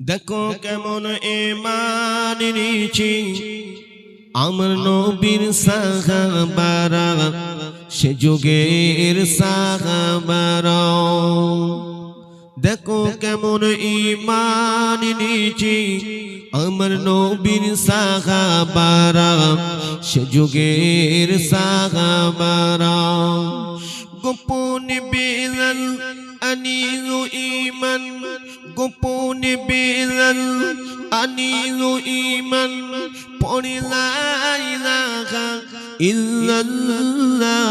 দেখো কেমন এমান নিয়েছি আমার নবীর সাহাবারা, সে যুগের সাহাবারা। দেখো কেমন ইমান নিয়েছি আমার নবীর সাহাবারা, সে যুগের সাহাবারা। গোপন বেলাল আনিল ইমান গোপন বেলাল আনিল ইমান পড়িলাইলাগা ইল্লাল্লাহ।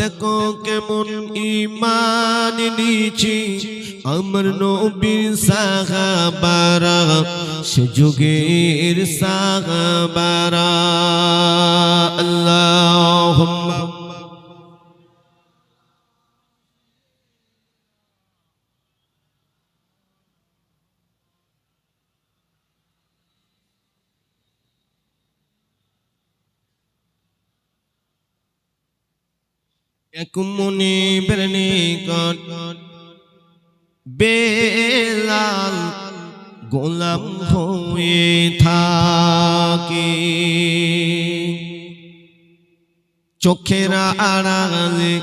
দেখো কেমন ইমান নিয়েছি আমার নবীর সাহাবারা, সে যুগের সাহাবারা। এক মনে বেরনে বেলাল গোলাম হয়ে থাকে। চোখের আড়ালে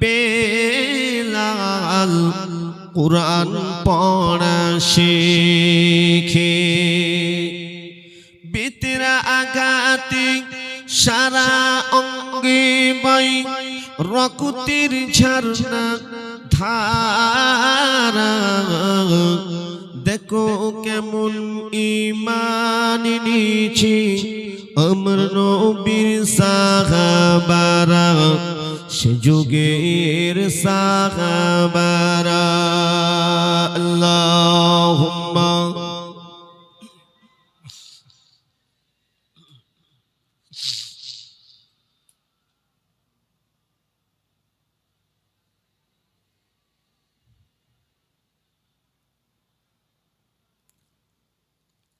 বেলাল কোরআন পড়া শেখে। বেতেরা আঘাতে সারা অঙ্গে বাই রকুতির ঝর্ণা ধারা। দেখো কেমন ইমান নিয়েছি আমার নবীর সাহাবারা। সে যুগের সাহাবারা। আল্লাহুম্মা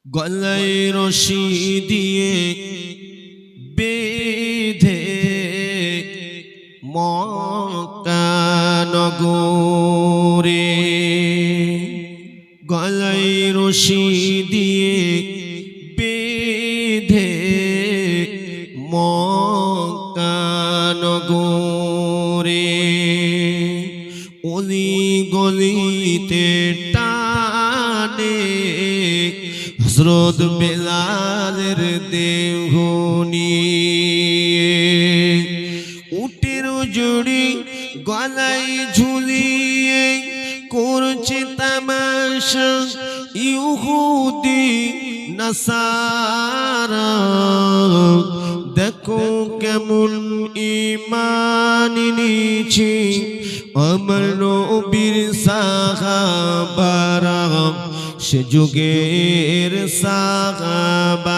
গলায় রশি দিয়ে বেঁধে মকানগরে গলায় রশি দিয়ে বেঁধে মকানগরে হজরত বেলালের দেহ নিয়ে উটের জড়ি গলায় ঝুলিয়ে করছে তামাশা ইহুদি নাসারা। দেখো কেমন ইমান নিয়েছি আমার নবীর সাহাবারা সে যুগের সাহাবারা